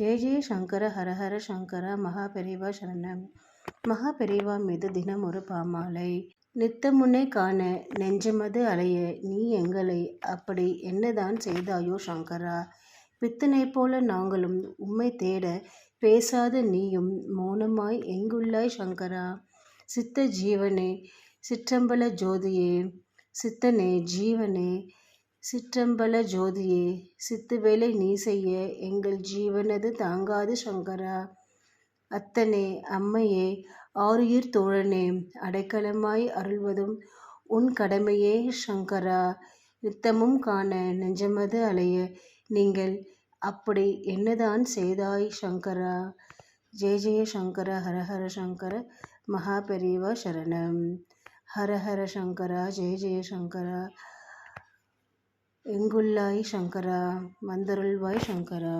ஜெய ஜெய சங்கர ஹரஹர சங்கர மகாபெரிவா சரணம். மகாபெரிவா மீது தினம் ஒரு பாமாலை. நித்தமுன்னை காண நெஞ்சமது அலைய நீ எங்களை. அப்படி என்னதான் செய்தாயோ சங்கரா? பித்தனை போல நாங்களும் உம்மை தேட பேசாத நீயும் மௌனமாய் எங்குள்ளாய் சங்கரா? சித்த ஜீவனே சிற்றம்பல ஜோதியே சித்தனே ஜீவனே சிற்றம்பல ஜோதியே சித்துவேலை நீ செய்ய எங்கள் ஜீவனது தாங்காது சங்கரா. அத்தனே அம்மையே ஆருயிர் தோழனே அடைக்கலமாய் அருள்வதும் உன் கடமையே சங்கரா. நித்தமும் காண நெஞ்சமது அலைய நீங்கள் அப்படி என்னதான் செய்தாய் சங்கரா? ஜெய ஜெய சங்கர ஹரஹர சங்கர மகா பெரியவா சரணம். ஹரஹர சங்கரா ஜெய ஜெய சங்கரா. எங்குள்ளாய் சங்கரா வந்தருள்வாய் சங்கரா.